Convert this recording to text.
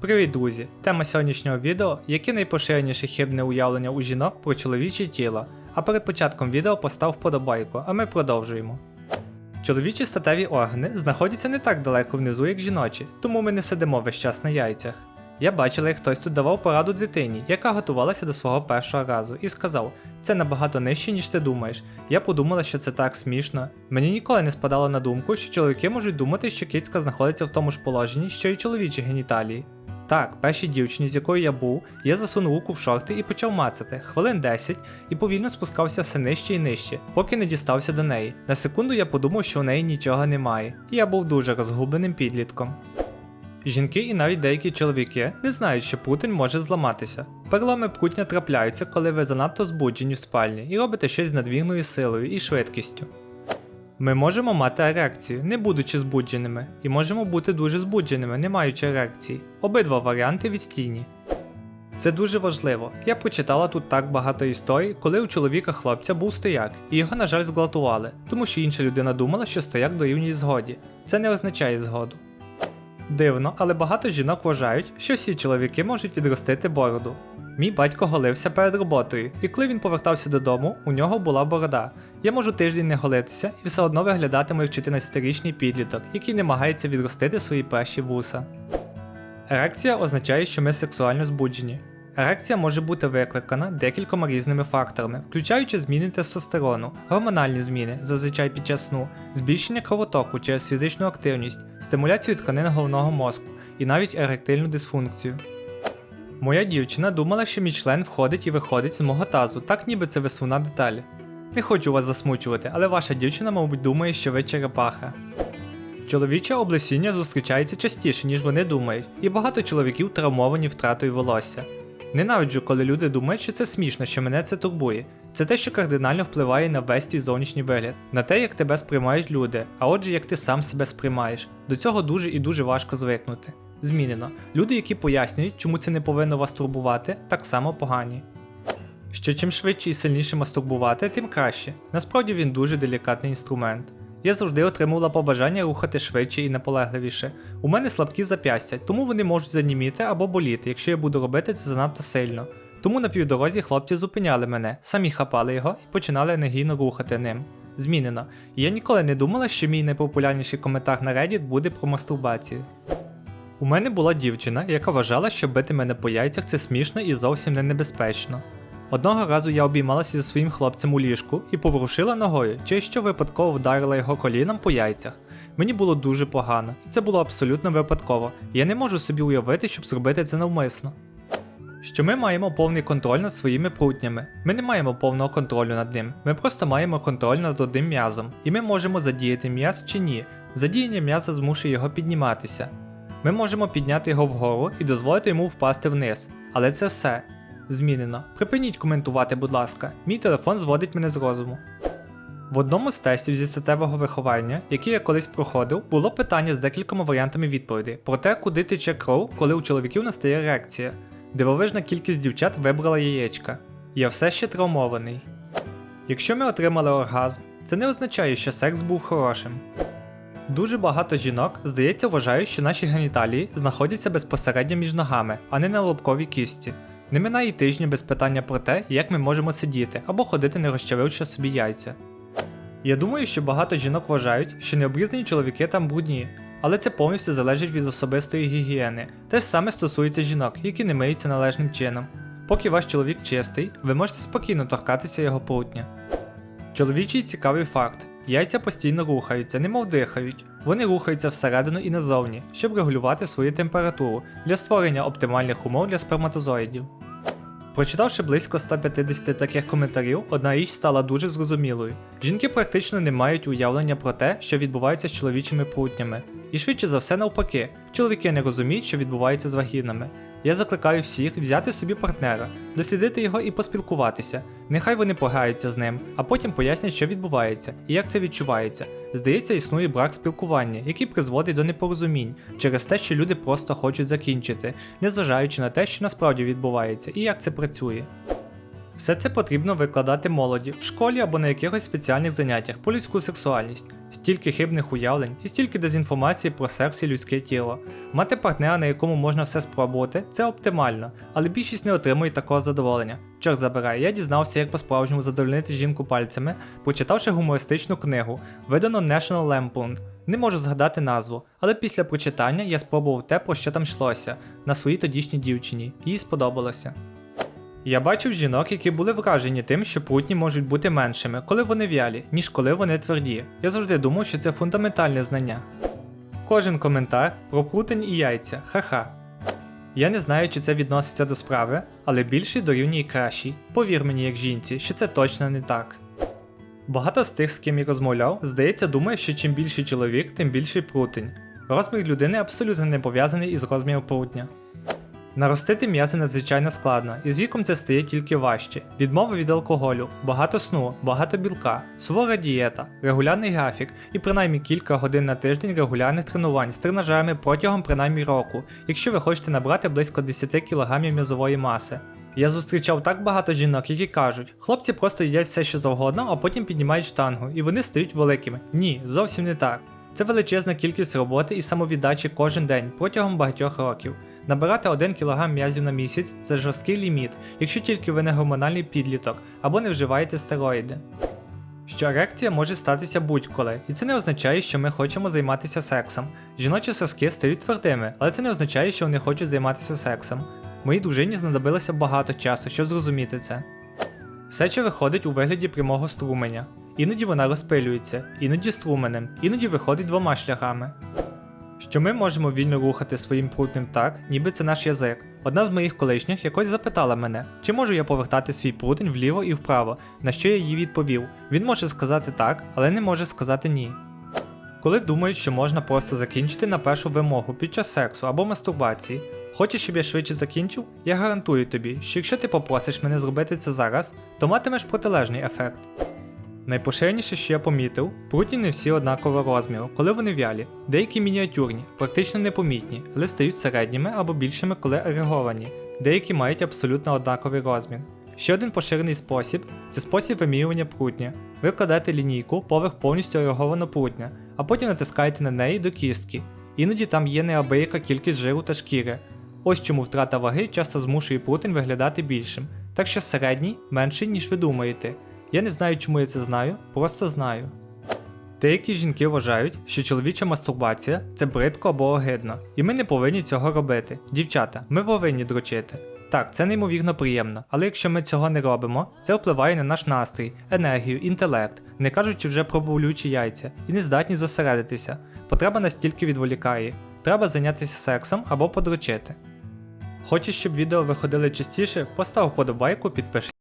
Привіт, друзі! Тема сьогоднішнього відео які найпоширеніші хибне уявлення у жінок про чоловіче тіло. А перед початком відео постав вподобайку, а ми продовжуємо. Чоловічі статеві органи знаходяться не так далеко внизу, як жіночі, тому ми не сидимо весь час на яйцях. Я бачила, як хтось тут давав пораду дитині, яка готувалася до свого першого разу, і сказав: це набагато нижче, ніж ти думаєш. Я подумала, що це так смішно. Мені ніколи не спадало на думку, що чоловіки можуть думати, що кицька знаходиться в тому ж положенні, що й чоловічі геніталії. Так, першій дівчині, з якою я був, я засунув руку в шорти і почав мацати хвилин 10 і повільно спускався все нижче і нижче, поки не дістався до неї. На секунду я подумав, що у неї нічого немає, і я був дуже розгубленим підлітком. Жінки і навіть деякі чоловіки не знають, що прутень може зламатися. Переломи прутня трапляються, коли ви занадто збуджені в спальні і робите щось з надмірною силою і швидкістю. Ми можемо мати ерекцію, не будучи збудженими, і можемо бути дуже збудженими, не маючи ерекції. Обидва варіанти відстійні. Це дуже важливо. Я прочитала тут так багато історій, коли у чоловіка хлопця був стояк, і його, на жаль, зґвалтували, тому що інша людина думала, що стояк дорівнює згоді. Це не означає згоду. Дивно, але багато жінок вважають, що всі чоловіки можуть відростити бороду. Мій батько голився перед роботою, і коли він повертався додому, у нього була борода. Я можу тиждень не голитися і все одно виглядатиму як 14-річний підліток, який намагається відростити свої перші вуса. Ерекція означає, що ми сексуально збуджені. Ерекція може бути викликана декількома різними факторами, включаючи зміни тестостерону, гормональні зміни, зазвичай під час сну, збільшення кровотоку через фізичну активність, стимуляцію тканин головного мозку і навіть еректильну дисфункцію. Моя дівчина думала, що мій член входить і виходить з мого тазу, так ніби це висувна деталь. Не хочу вас засмучувати, але ваша дівчина, мабуть, думає, що ви черепаха. Чоловіче облесіння зустрічається частіше, ніж вони думають, і багато чоловіків травмовані втратою волосся. Ненавиджу, коли люди думають, що це смішно, що мене це турбує. Це те, що кардинально впливає на весь твій зовнішній вигляд, на те, як тебе сприймають люди, а отже, як ти сам себе сприймаєш. До цього дуже і дуже важко звикнути. Змінено. Люди, які пояснюють, чому це не повинно вас турбувати, так само погані. Що чим швидше і сильніше мастурбувати, тим краще. Насправді він дуже делікатний інструмент. Я завжди отримувала побажання рухати швидше і наполегливіше. У мене слабкі зап'ястя, тому вони можуть заніміти або боліти, якщо я буду робити це занадто сильно. Тому на півдорозі хлопці зупиняли мене, самі хапали його і починали енергійно рухати ним. Змінено. Я ніколи не думала, що мій найпопулярніший коментар на Reddit буде про мастурбацію. У мене була дівчина, яка вважала, що бити мене по яйцях це смішно і зовсім не небезпечно. Одного разу я обіймалася зі своїм хлопцем у ліжку і поворушила ногою, через що випадково вдарила його коліном по яйцях. Мені було дуже погано, і це було абсолютно випадково. Я не можу собі уявити, щоб зробити це навмисно. Що ми маємо повний контроль над своїми прутнями. Ми не маємо повного контролю над ним. Ми просто маємо контроль над одним м'язом, і ми можемо задіяти м'яз чи ні. Задіяння м'яза змушує його підніматися. Ми можемо підняти його вгору і дозволити йому впасти вниз, але це все. Змінено. Припиніть коментувати, будь ласка. Мій телефон зводить мене з розуму. В одному з тестів зі статевого виховання, який я колись проходив, було питання з декількома варіантами відповідей про те, куди тече кров, коли у чоловіків настає ерекція. Дивовижна кількість дівчат вибрала яєчка. Я все ще травмований. Якщо ми отримали оргазм, це не означає, що секс був хорошим. Дуже багато жінок, здається, вважають, що наші геніталії знаходяться безпосередньо між ногами, а не на лобковій кісті. Не минає тижні без питання про те, як ми можемо сидіти або ходити не розчавивши собі яйця. Я думаю, що багато жінок вважають, що необрізані чоловіки там брудні, але це повністю залежить від особистої гігієни. Те ж саме стосується жінок, які не миються належним чином. Поки ваш чоловік чистий, ви можете спокійно торкатися його прутня. Чоловічий цікавий факт: яйця постійно рухаються, немов дихають. Вони рухаються всередину і назовні, щоб регулювати свою температуру для створення оптимальних умов для сперматозоїдів. Прочитавши близько 150 таких коментарів, одна річ стала дуже зрозумілою. Жінки практично не мають уявлення про те, що відбувається з чоловічими прутнями. І швидше за все навпаки, чоловіки не розуміють, що відбувається з вагінами. Я закликаю всіх взяти собі партнера, дослідити його і поспілкуватися. Нехай вони пограються з ним, а потім пояснять, що відбувається і як це відчувається. Здається, існує брак спілкування, який призводить до непорозумінь через те, що люди просто хочуть закінчити, незважаючи на те, що насправді відбувається і як це працює. Все це потрібно викладати молоді в школі або на якихось спеціальних заняттях про людську сексуальність. Стільки хибних уявлень і стільки дезінформації про секс і людське тіло. Мати партнера, на якому можна все спробувати, це оптимально, але більшість не отримує такого задоволення. Чорт забирай, я дізнався, як по-справжньому задовольнити жінку пальцями, прочитавши гумористичну книгу, видану National Lampoon. Не можу згадати назву, але після прочитання я спробував те, про що там йшлося, на своїй тодішній дівчині, їй сподобалося. Я бачив жінок, які були вражені тим, що прутні можуть бути меншими, коли вони в'ялі, ніж коли вони тверді. Я завжди думав, що це фундаментальне знання. Кожен коментар про прутень і яйця, ха-ха. Я не знаю, чи це відноситься до справи, але більший дорівнює кращий. Повір мені, як жінці, що це точно не так. Багато з тих, з ким я розмовляв, здається, думає, що чим більший чоловік, тим більший прутень. Розмір людини абсолютно не пов'язаний із розміром прутня. Наростити м'язи надзвичайно складно, і з віком це стає тільки важче. Відмова від алкоголю, багато сну, багато білка, сувора дієта, регулярний графік і принаймні кілька годин на тиждень регулярних тренувань з тренажерами протягом принаймні року, якщо ви хочете набрати близько 10 кг м'язової маси. Я зустрічав так багато жінок, які кажуть, хлопці просто їдять все, що завгодно, а потім піднімають штангу, і вони стають великими. Ні, зовсім не так. Це величезна кількість роботи і самовіддачі кожен день протягом багатьох років. Набирати 1 кг м'язів на місяць це жорсткий ліміт, якщо тільки ви не гормональний підліток або не вживаєте стероїди. Що ерекція може статися будь-коли, і це не означає, що ми хочемо займатися сексом. Жіночі соски стають твердими, але це не означає, що вони хочуть займатися сексом. Моїй дружині знадобилося багато часу, щоб зрозуміти це. Сеча виходить у вигляді прямого струменя. Іноді вона розпилюється, іноді струменем, іноді виходить двома шляхами. Що ми можемо вільно рухати своїм прутнем так, ніби це наш язик. Одна з моїх колишніх якось запитала мене, чи можу я повертати свій прутень вліво і вправо, на що я їй відповів. Він може сказати так, але не може сказати ні. Коли думають, що можна просто закінчити на першу вимогу під час сексу або мастурбації. Хочеш, щоб я швидше закінчив? Я гарантую тобі, що якщо ти попросиш мене зробити це зараз, то матимеш протилежний ефект. Найпоширеніше, що я помітив, прутні не всі однакового розміру, коли вони в'ялі, деякі мініатюрні, практично непомітні, але стають середніми або більшими, коли ереговані, деякі мають абсолютно однаковий розмір. Ще один поширений спосіб це спосіб вимірювання прутня. Ви кладете лінійку поверх повністю ерегованого прутня, а потім натискаєте на неї до кістки. Іноді там є неабияка кількість жиру та шкіри. Ось чому втрата ваги часто змушує прутень виглядати більшим, так що середній менший, ніж ви думаєте. Я не знаю, чому я це знаю, просто знаю. Деякі жінки вважають, що чоловіча мастурбація це бридко або огидно, і ми не повинні цього робити. Дівчата, ми повинні дрочити. Так, це неймовірно приємно, але якщо ми цього не робимо, це впливає на наш настрій, енергію, інтелект, не кажучи вже про болючі яйця, і не здатні зосередитися. Потреба настільки відволікає. Треба зайнятися сексом або подрочити. Хочеш, щоб відео виходили частіше, постав вподобайку, підпишись.